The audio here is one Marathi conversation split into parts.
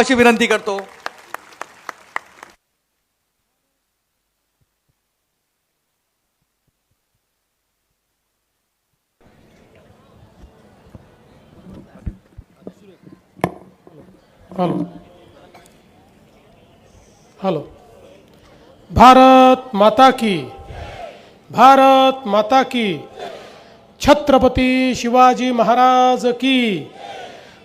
अशी विनंती करतो. हॅलो. हॅलो. भारत माता की भारत माता की छत्रपती शिवाजी महाराज की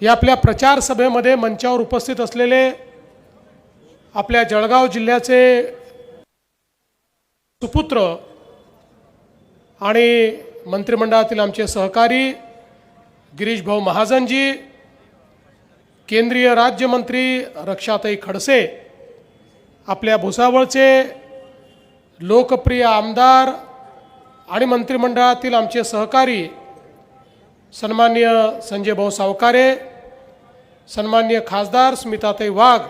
या आपल्या प्रचार सभेमध्ये मंचावर उपस्थित असलेले आपल्या जळगाव जिल्ह्याचे सुपुत्र आणि मंत्रिमंडळातील आमचे सहकारी गिरीश भाऊ महाजनजी केंद्रीय राज्यमंत्री रक्षाताई खडसे आपल्या भुसावळचे लोकप्रिय आमदार आणि मंत्रिमंडळातील आमचे सहकारी सन्मान्य संजय भाऊ सावकारे सन्मान्य खासदार स्मिताताई वाघ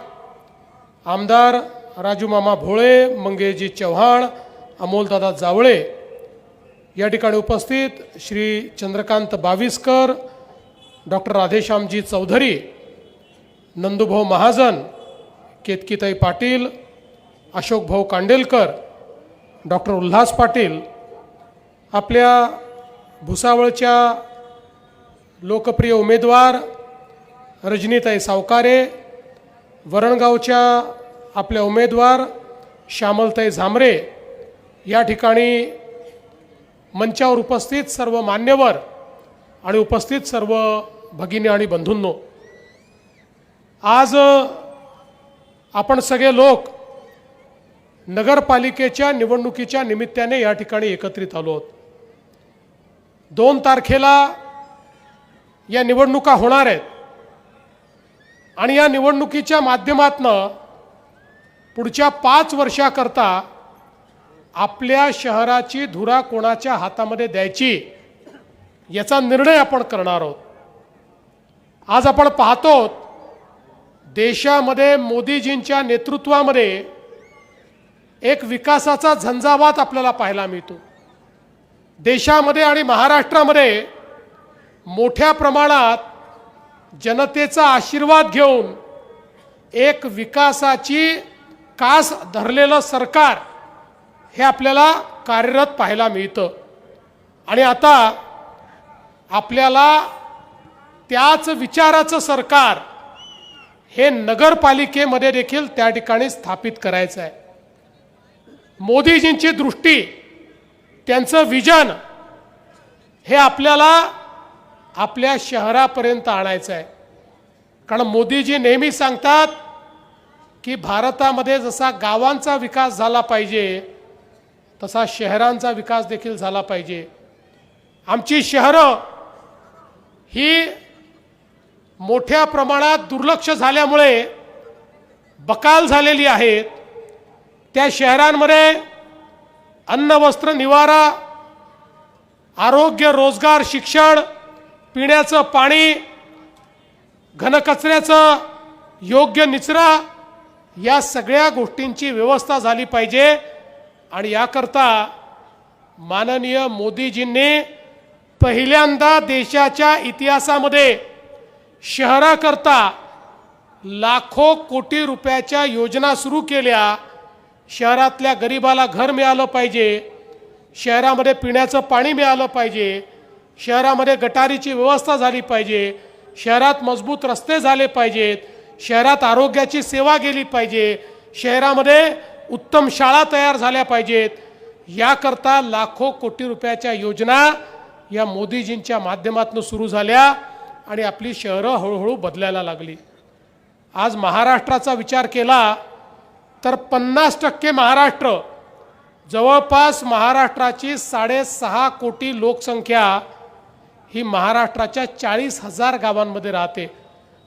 आमदार राजूमामा भोळे मंगेशजी चव्हाण अमोलदादा जावळे. या ठिकाणी उपस्थित श्री चंद्रकांत बाविस्कर डॉक्टर राधेश्यामजी चौधरी नंदुभाऊ महाजन केतकीताई पाटील अशोकभाऊ कांडेलकर डॉक्टर उल्हास पाटील. आपल्या भुसावळच्या लोकप्रिय उमेदवार रजनीताई सावकारे वरणगावच्या आपल्या उमेदवार श्यामलताई झांबरे या ठिकाणी मंचावर उपस्थित सर्व मान्यवर आणि उपस्थित सर्व भगिनी आणि बंधूंनो आज आपण सगळे लोक नगरपालिकेच्या निवडणुकीच्या निमित्ताने या ठिकाणी एकत्रित आलो आहोत. दोन तारखेला या निवडणुका होणार आहेत. आणि या निवडणुकीच्या माध्यमातनं पुढच्या पाच वर्षाकरता आपल्या शहराची धुरा कोणाच्या हातामध्ये द्यायची याचा निर्णय आपण करणार आहोत. आज आपण पाहतो देशामध्ये मोदीजींच्या नेतृत्वामध्ये एक विकासाचा झंझावात आपल्याला पाहायला मिळतो. देशामध्ये आणि महाराष्ट्रामध्ये मोठ्या प्रमाणात जनतेचा आशीर्वाद घेऊन एक विकासाची कास धरलेलं सरकार हे आपल्याला कार्यरत पाहायला मिळतं. आणि आता आपल्याला त्याच विचाराचं सरकार हे नगरपालिकेमध्ये देखील त्या ठिकाणी स्थापित करायचं आहे. मोदीजींची दृष्टी त्यांचं विजन हे आपल्याला आपल्या शहरापर्यंत आणायचं आहे. कारण मोदीजी नेहमी सांगतात की भारतामध्ये जसा गावांचा विकास झाला पाहिजे तसा शहरांचा विकास देखील झाला पाहिजे. आमची शहरं ही मोठ्या प्रमाणात दुर्लक्ष झाल्यामुळे बकाल झालेली आहेत. त्या शहरांमध्ये अन्न वस्त्र निवारा आरोग्य रोजगार शिक्षण पिण्याचं पाणी घनकचऱ्याचं योग्य निचरा या सगळ्या गोष्टींची व्यवस्था झाली पाहिजे. आणि याकरता माननीय मोदीजींनी पहिल्यांदा देशाच्या इतिहासामध्ये शहराकरता लाखो कोटी रुपयाच्या योजना सुरू केल्या. शहरातल्या गरिबाला घर मिळालं पाहिजे. शहरामध्ये पिण्याचं पाणी मिळालं पाहिजे. शहरामध्ये गटारीची व्यवस्था झाली पाहिजे शहरात मजबूत रस्ते झाले पाहिजेत शहरात आरोग्याची सेवा गेली पाहिजे शहरामध्ये उत्तम शाळा तयार झाल्या पाहिजेत. याकरता लाखो कोटी रुपयाच्या योजना या मोदीजींच्या माध्यमातून सुरू झाल्या आणि आपली शहरं हळूहळू बदलायला लागली. आज महाराष्ट्राचा विचार केला तर पन्नास टक्के महाराष्ट्र जवळपास महाराष्ट्राची साडेसहा कोटी लोकसंख्या ही महाराष्ट्राच्या चाळीस हजार गावांमध्ये राहते.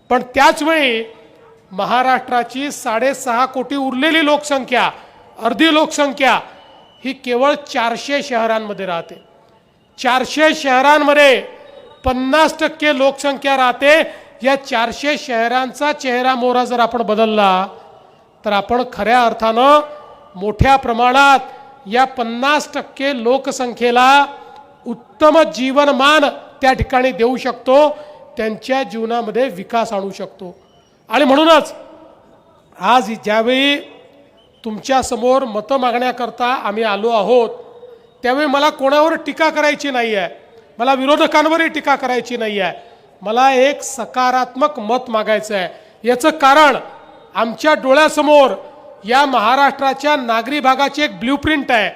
पण त्याचवेळी महाराष्ट्राची साडेसहा कोटी उरलेली लोकसंख्या अर्धी लोकसंख्या ही केवळ चारशे शहरांमध्ये राहते. चारशे शहरांमध्ये पन्नास टक्के लोकसंख्या राहते. या चारशे शहरांचा चेहरा मोहरा जर आपण बदलला तर आपण खऱ्या अर्थानं मोठ्या प्रमाणात या पन्नास टक्के लोकसंख्येला उत्तम जीवनमान त्या ठिकाणी देऊ शकतो त्यांच्या जीवनामध्ये विकास आणू शकतो. आणि म्हणूनच आज ज्यावेळी तुमच्यासमोर मतं मागण्याकरता आम्ही आलो आहोत त्यावेळी मला कोणावर टीका करायची नाही आहे मला विरोधकांवरही टीका करायची नाही आहे मला एक सकारात्मक मत मागायचं आहे याचं कारण आमच्या डोळ्यासमोर या महाराष्ट्राच्या नागरी भागाची एक ब्ल्यूप्रिंट आहे.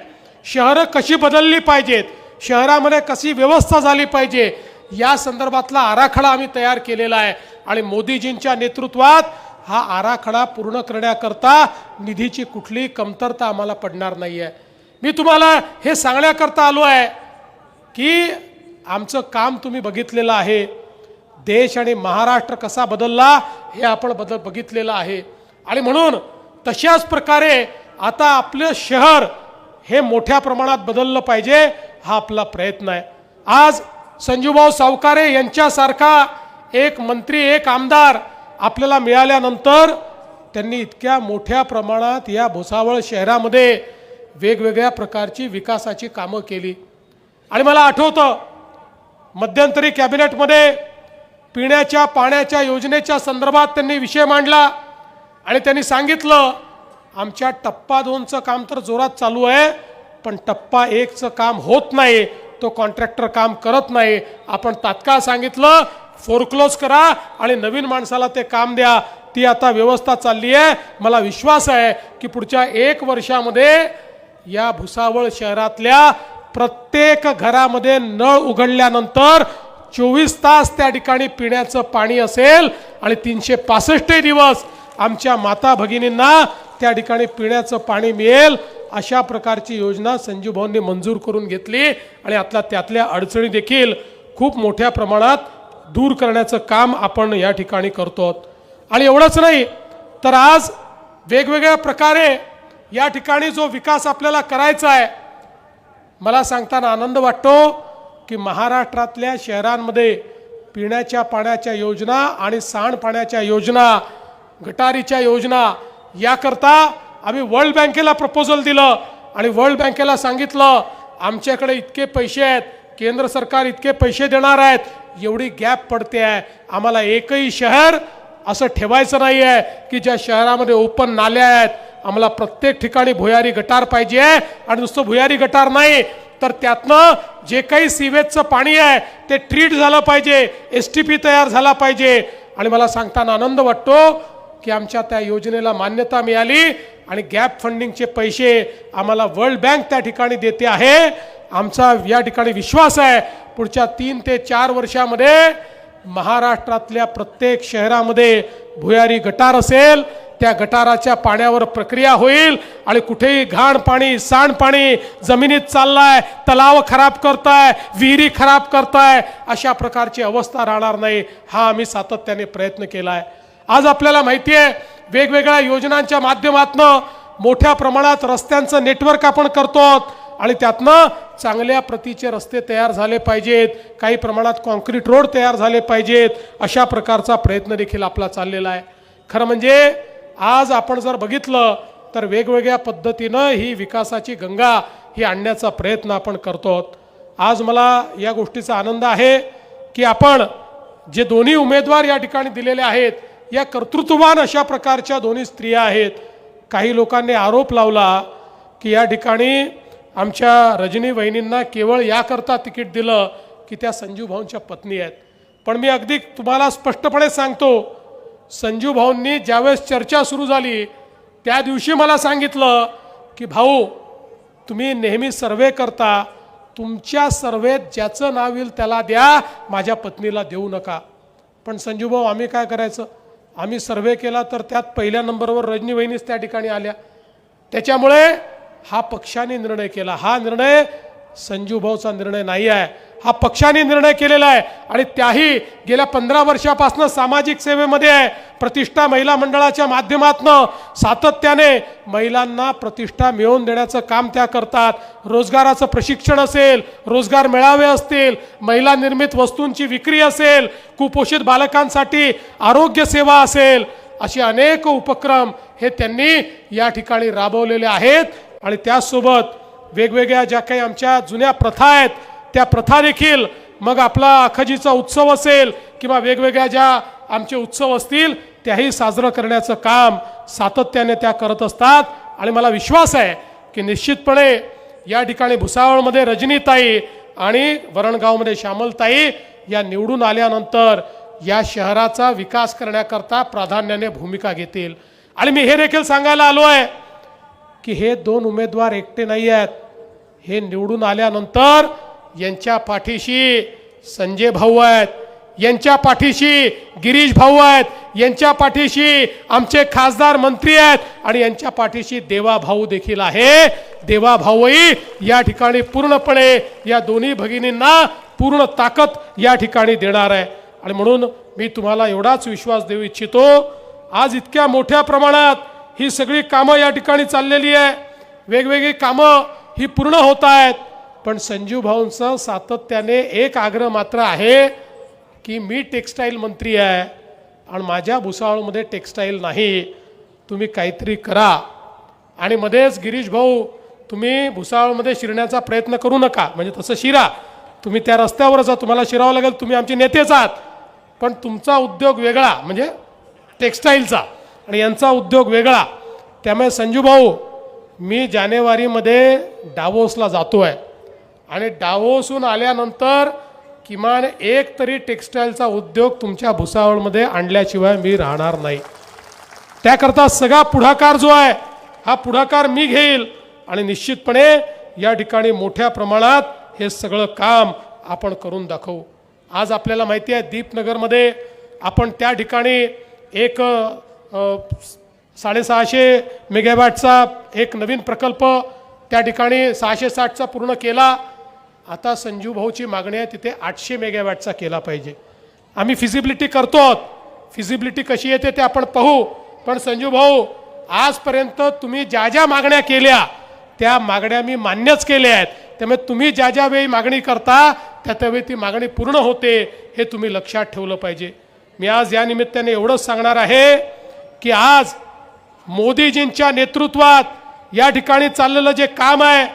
शहरं कशी बदलली पाहिजेत? शहरामध्ये कशी व्यवस्था झाली पाहिजे या संदर्भातला आराखडा आम्ही तयार केलेला आहे. आणि मोदीजींच्या नेतृत्वात हा आराखडा पूर्ण करण्याकरता निधीची कुठलीही कमतरता आम्हाला पडणार नाही आहे मी तुम्हाला हे सांगण्याकरता आलो आहे की आमचं काम तुम्ही बघितलेलं आहे. देश आणि महाराष्ट्र कसा बदलला हे आपण बदल बघितलेलं आहे. आणि म्हणून तशाच प्रकारे आता आपलं शहर हे मोठ्या प्रमाणात बदललं पाहिजे. हा आपला प्रयत्न आहे. आज संजूभाऊ सावकारे यांच्यासारखा एक मंत्री एक आमदार आपल्याला मिळाल्यानंतर त्यांनी इतक्या मोठ्या प्रमाणात या भुसावळ शहरामध्ये वेगवेगळ्या प्रकारची विकासाची कामं केली. आणि मला आठवतं मध्यंतरी कॅबिनेटमध्ये पिण्याच्या पाण्याच्या योजनेच्या संदर्भात त्यांनी विषय मांडला आणि त्यांनी सांगितलं आमच्या टप्पा दोनचं काम तर जोरात चालू आहे. पण टप्पा एकचं काम होत नाही तो कॉन्ट्रॅक्टर काम करत नाही. आपण तात्काळ सांगितलं फोरक्लोज करा आणि नवीन माणसाला ते काम द्या. ती आता व्यवस्था चालली आहे. मला विश्वास आहे की पुढच्या एक वर्षामध्ये या भुसावळ शहरातल्या प्रत्येक घरामध्ये नळ उघडल्यानंतर चोवीस तास त्या ठिकाणी पिण्याचं पाणी असेल आणि तीनशे पासष्टही दिवस आमच्या माता भगिनींना त्या ठिकाणी पिण्याचं पाणी मिळेल. अशा प्रकारची योजना संजीव भाऊंनी मंजूर करून घेतली आणि आता त्यातल्या अडचणी देखील खूप मोठ्या प्रमाणात दूर करण्याचं काम आपण या ठिकाणी करतो आणि एवढंच नाही तर आज वेगवेगळ्या प्रकारे या ठिकाणी जो विकास आपल्याला करायचा आहे मला सांगताना आनंद वाटतो की महाराष्ट्रातल्या शहरांमध्ये पिण्याच्या पाण्याच्या योजना आणि सांडपाण्याच्या योजना गटारीच्या योजना याकरता आम्ही वर्ल्ड बँकेला प्रपोजल दिलं आणि वर्ल्ड बँकेला सांगितलं आमच्याकडे इतके पैसे आहेत केंद्र सरकार इतके पैसे देणार आहेत एवढी गॅप पडते आहे. आम्हाला एकही शहर असं ठेवायचं नाही आहे की ज्या शहरामध्ये ओपन नाल्या आहेत. आम्हाला प्रत्येक ठिकाणी भुयारी गटार पाहिजे आहे आणि नुसतं भुयारी गटार नाही तर त्यातनं जे काही सिवेजचं पाणी आहे ते ट्रीट झालं पाहिजे एस टी पी तयार झाला पाहिजे. आणि मला सांगताना आनंद वाटतो की आमच्या त्या योजनेला मान्यता मिळाली आणि गॅप फंडिंगचे पैसे आम्हाला वर्ल्ड बँक त्या ठिकाणी देते आहे. आमचा या ठिकाणी विश्वास आहे. पुढच्या तीन ते चार वर्षामध्ये महाराष्ट्रातल्या प्रत्येक शहरामध्ये भुयारी गटार असेल त्या गटाराच्या पाण्यावर प्रक्रिया होईल आणि कुठेही घाण पाणी सांडपाणी जमिनीत चाललाय तलाव खराब करताय विहिरी खराब करताय अशा प्रकारची अवस्था राहणार नाही हा आम्ही सातत्याने प्रयत्न केला आहे आज आपल्याला माहिती आहे वेगवेगळ्या योजनांच्या माध्यमातनं मोठ्या प्रमाणात रस्त्यांचं नेटवर्क आपण करतो आणि त्यातनं चांगल्या प्रतीचे रस्ते तयार झाले पाहिजेत काही प्रमाणात कॉन्क्रीट रोड तयार झाले पाहिजेत अशा प्रकारचा प्रयत्न देखील आपला चाललेला आहे. खरं म्हणजे आज आपण जर बघितलं तर वेगवेगळ्या पद्धतीनं ही विकासाची गंगा ही आणण्याचा प्रयत्न आपण करतो आज मला या गोष्टीचा आनंद आहे की आपण जे दोन्ही उमेदवार या ठिकाणी दिलेले आहेत या कर्तृत्ववान अशा प्रकारच्या दोन्ही स्त्रिया आहेत. काही लोकांनी आरोप लावला की या ठिकाणी आमच्या रजनी वहिनींना केवळ याकरता तिकीट दिलं की त्या संजू भाऊंच्या पत्नी आहेत. पण मी अगदी तुम्हाला स्पष्टपणे सांगतो संजू भाऊंनी ज्यावेळेस चर्चा सुरू झाली त्या दिवशी मला सांगितलं की भाऊ तुम्ही नेहमी सर्वे करता तुमच्या सर्वेत ज्याचं नाव येईल त्याला द्या माझ्या पत्नीला देऊ नका. पण संजू भाऊ आम्ही काय करायचं? आम्ही सर्वे केला तर त्यात पहिल्या नंबरवर रजनी वहिनीच त्या ठिकाणी आल्या. त्याच्यामुळे हा पक्षाने निर्णय केला. हा निर्णय संजूभाऊचा निर्णय नाही आहे हा पक्षाने निर्णय केलेला आहे आणि त्याही गेल्या पंधरा वर्षापासून सामाजिक सेवेमध्ये आहे. प्रतिष्ठा महिला मंडळाच्या माध्यमातून सातत्याने महिलांना प्रतिष्ठा मिळवून देण्याचं काम त्या करतात. रोजगाराचं प्रशिक्षण असेल रोजगार मेळावे असतील महिला निर्मित वस्तूंची विक्री असेल कुपोषित बालकांसाठी आरोग्य सेवा असेल असे अनेक उपक्रम हे त्यांनी या ठिकाणी राबवलेले आहेत. आणि त्याचसोबत वेगवेगळ्या ज्या काही आमच्या जुन्या प्रथा आहेत त्या प्रथा देखील मग आपला अखजीचा उत्सव असेल किंवा वेगवेगळ्या ज्या आमचे उत्सव असतील त्याही साजरं करण्याचं काम सातत्याने त्या करत असतात. आणि मला विश्वास आहे की निश्चितपणे या ठिकाणी भुसावळमध्ये रजनीताई आणि वरणगावमध्ये श्यामलताई या निवडून आल्यानंतर या शहराचा विकास करण्याकरता प्राधान्याने भूमिका घेतील. आणि मी हे देखील सांगायला आलो आहे की हे दोन उमेदवार एकटे नाही आहेत. हे निवडून आल्यानंतर यांच्या पाठीशी संजय भाऊ आहेत. यांच्या पाठीशी गिरीश भाऊ आहेत. यांच्या पाठीशी आमचे खासदार मंत्री आहेत. आणि यांच्या पाठीशी देवा भाऊ देखील आहे. देवा भाऊही या ठिकाणी पूर्णपणे या दोन्ही भगिनींना पूर्ण ताकद या ठिकाणी देणार आहे. आणि म्हणून मी तुम्हाला एवढाच विश्वास देऊ इच्छितो. आज इतक्या मोठ्या प्रमाणात ही सगळी कामं या ठिकाणी चाललेली आहे. वेगवेगळी कामं ही पूर्ण होत आहेत. पण संजीव भाऊंचं सातत्याने एक आग्रह मात्र आहे की मी टेक्स्टाईल मंत्री आहे आणि माझ्या भुसावळमध्ये टेक्स्टाईल नाही. तुम्ही काहीतरी करा. आणि मध्येच गिरीश भाऊ तुम्ही भुसावळमध्ये शिरण्याचा प्रयत्न करू नका. म्हणजे तसं शिरा. तुम्ही त्या रस्त्यावरच जा तुम्हाला शिरावं लागेल तुम्ही आमचे नेतेच आहात. पण तुमचा उद्योग वेगळा म्हणजे टेक्स्टाईलचा. आणि यांचा उद्योग वेगळा. त्यामुळे संजू भाऊ मी जानेवारीमध्ये डावोसला जातो आहे आणि डावोसून आल्यानंतर किमान एक तरी टेक्स्टाईलचा उद्योग तुमच्या भुसावळमध्ये आणल्याशिवाय मी राहणार नाही. त्याकरता सगळा पुढाकार जो आहे हा पुढाकार मी घेईल. आणि निश्चितपणे या ठिकाणी मोठ्या प्रमाणात हे सगळं काम आपण करून दाखवू. आज आपल्याला माहिती आहे दीपनगरमध्ये आपण त्या ठिकाणी एक साडेसहाशे मेगावॅटचा एक नवीन प्रकल्प त्या ठिकाणी सहाशे साठचा पूर्ण केला. आता संजू भाऊची मागणी आहे तिथे आठशे मेगावॅटचा केला पाहिजे. आम्ही फिजिबिलिटी करतो फिजिबिलिटी कशी येते ते आपण पाहू. पण संजू भाऊ आजपर्यंत तुम्ही ज्या ज्या मागण्या केल्या त्या मागण्या मी मान्यच केल्या आहेत. त्यामुळे तुम्ही ज्या ज्या वेळी मागणी करता त्या त्यावेळी ती मागणी पूर्ण होते हे तुम्ही लक्षात ठेवलं पाहिजे. मी आज या निमित्ताने एवढंच सांगणार आहे. की आज मोदीजींच्या नेतृत्वात या ठिकाणी चाललेलं जे काम आहे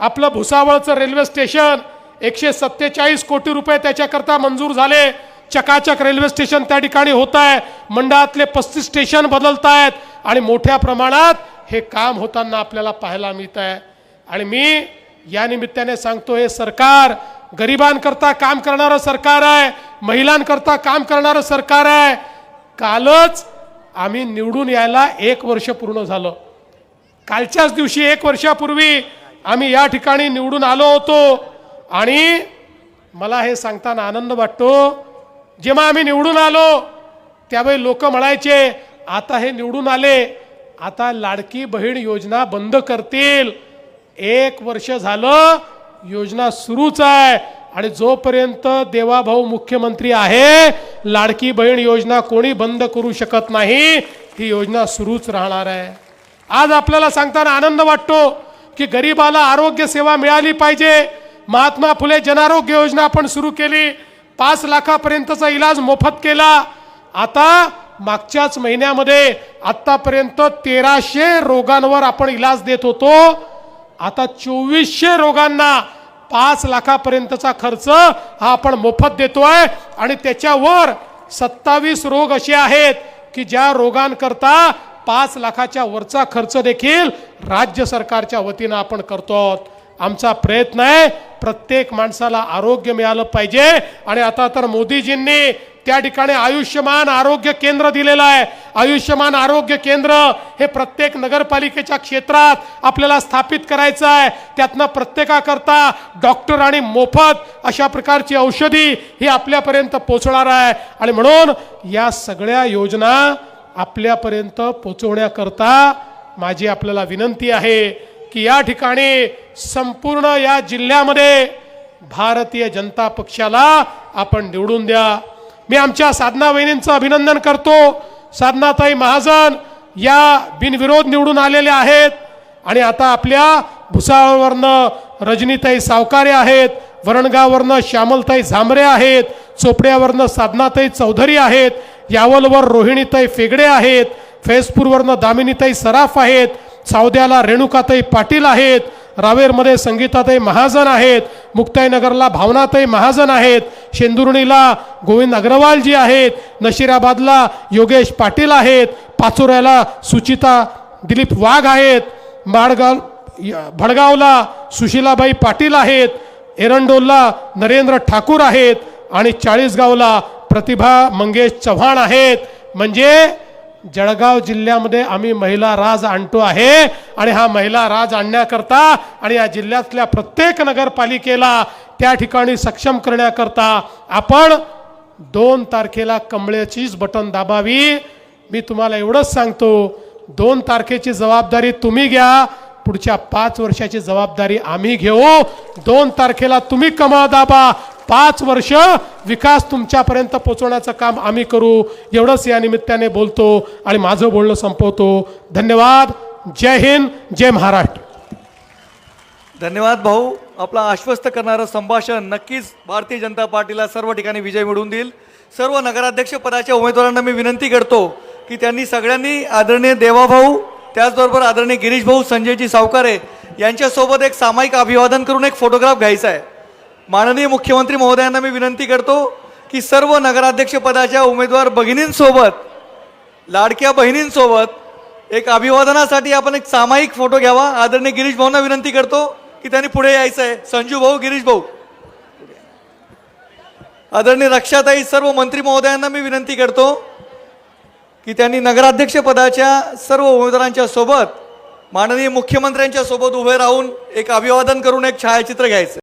आपलं भुसावळचं रेल्वे स्टेशन एकशे सत्तेचाळीस कोटी रुपये त्याच्याकरता मंजूर झाले. चकाचक रेल्वे स्टेशन त्या ठिकाणी होत आहे. मंडळातले पस्तीस स्टेशन बदलत आहेत आणि मोठ्या प्रमाणात हे काम होताना आपल्याला पाहायला मिळत आहे. आणि मी या निमित्ताने सांगतो हे सरकार गरिबांकरता काम करणारं सरकार आहे महिलांकरता काम करणारं सरकार आहे. कालच आम्ही निवडून यायला एक वर्ष पूर्ण झालं. कालच्याच दिवशी एक वर्षापूर्वी आम्ही या ठिकाणी निवडून आलो होतो. आणि मला हे सांगताना आनंद वाटतो जेव्हा आम्ही निवडून आलो त्यावेळी लोक म्हणायचे आता हे निवडून आले आता लाडकी बहीण योजना बंद करतील. एक वर्ष झालं योजना सुरूच आहे. आणि जोपर्यंत देवाभाऊ मुख्यमंत्री आहे लाडकी बहीण योजना कोणी बंद करू शकत नाही ही योजना सुरूच राहणार आहे. आज आपल्याला सांगताना आनंद वाटतो की गरीबाला आरोग्य सेवा मिळाली पाहिजे. महात्मा फुले जनारोग्य योजना आपण सुरू केली. पाच लाखापर्यंतचा इलाज मोफत केला. आता मागच्याच महिन्यामध्ये आत्तापर्यंत तेराशे रोगांवर आपण इलाज देत होतो. आता चोवीसशे रोगांना पाच लाखापर्यंतचा खर्च हा आपण मोफत देतोय. आणि त्याच्यावर सत्तावीस रोग असे आहेत की ज्या रोगांकरता पाच लाखाच्या वरचा खर्च देखील राज्य सरकारच्या वतीनं आपण करतो आहोत आमचा प्रयत्न आहे प्रत्येक माणसाला आरोग्य मिळालं पाहिजे. आणि आता तर मोदीजींनी त्या ठिकाणी आयुष्यमान आरोग्य केंद्र दिलेलं आहे. आयुष्यमान आरोग्य केंद्र हे प्रत्येक नगरपालिकेच्या क्षेत्रात आपल्याला स्थापित करायचं आहे. त्यातनं प्रत्येकाकरता डॉक्टर आणि मोफत अशा प्रकारची औषधी ही आपल्यापर्यंत पोचणार आहे. आणि म्हणून या सगळ्या योजना आपल्यापर्यंत पोचवण्याकरता माझी आपल्याला विनंती आहे की या ठिकाणी संपूर्ण या जिल्ह्यामध्ये भारतीय जनता पक्षाला आपण निवडून द्या. मी आमच्या साधना वहिनींचं अभिनंदन करतो. साधनाताई महाजन या बिनविरोध निवडून आलेल्या आहेत. आणि आता आपल्या भुसावळवरनं रजनीताई सावकारे आहेत वरणगाववरनं श्यामलताई झांबरे आहेत चोपड्यावरनं साधनाताई चौधरी आहेत यावलवर रोहिणीताई फेगडे आहेत फैजपूरवरनं दामिनीताई सराफ आहेत सावद्याला रेणुकाताई पाटील आहेत रावेरमध्ये संगीतातही महाजन आहेत मुक्ताईनगरला भावनातही महाजन आहेत शेंदुर्णीला गोविंद अग्रवालजी आहेत नशिराबादला योगेश पाटील आहेत पाचोऱ्याला सुचिता दिलीप वाघ आहेत माडगाव य- भडगावला सुशीलाबाई पाटील आहेत एरंडोलला नरेंद्र ठाकूर आहेत आणि चाळीसगावला प्रतिभा मंगेश चव्हाण आहेत. म्हणजे जळगाव जिल्ह्यामध्ये आम्ही महिला राज आणतो आहे आणि हा महिला राज आणण्याकरता आणि या जिल्ह्यातल्या प्रत्येक नगरपालिकेला त्या ठिकाणी सक्षम करण्याकरता आपण दोन तारखेला कमळ्याचीच बटन दाबावी. मी तुम्हाला एवढंच सांगतो दोन तारखेची जबाबदारी तुम्ही घ्या पुढच्या पाच वर्षाची जबाबदारी आम्ही घेऊ. दोन तारखेला तुम्ही कमळ दाबा पाच वर्ष विकास तुमच्यापर्यंत पोचवण्याचं काम आम्ही करू. एवढंच या निमित्ताने बोलतो आणि माझं बोलणं संपवतो. धन्यवाद. जय हिंद. जय महाराष्ट्र. धन्यवाद भाऊ. आपला आश्वस्त करणारं संभाषण नक्कीच भारतीय जनता पार्टीला सर्व ठिकाणी विजय मिळवून देईल. सर्व नगराध्यक्ष पदाच्या उमेदवारांना मी विनंती करतो की त्यांनी सगळ्यांनी आदरणीय देवाभाऊ त्याचबरोबर आदरणीय गिरीश भाऊ संजयजी सावकारे यांच्यासोबत एक सामायिक अभिवादन करून एक फोटोग्राफ घ्यायचा आहे. माननीय मुख्यमंत्री महोदयांना मी विनंती करतो की सर्व नगराध्यक्ष पदाच्या उमेदवार भगिनींसोबत लाडक्या बहिणींसोबत एक अभिवादनासाठी आपण एक सामायिक फोटो घ्यावा. आदरणीय गिरीश भाऊंना विनंती करतो की त्यांनी पुढे यायचं आहे संजू भाऊ गिरीश भाऊ. आदरणीय रक्षाताई सर्व मंत्री महोदयांना मी विनंती करतो की त्यांनी नगराध्यक्ष पदाच्या सर्व उमेदवारांच्या सोबत माननीय मुख्यमंत्र्यांच्या सोबत उभे राहून एक अभिवादन करून एक छायाचित्र घ्यायचं.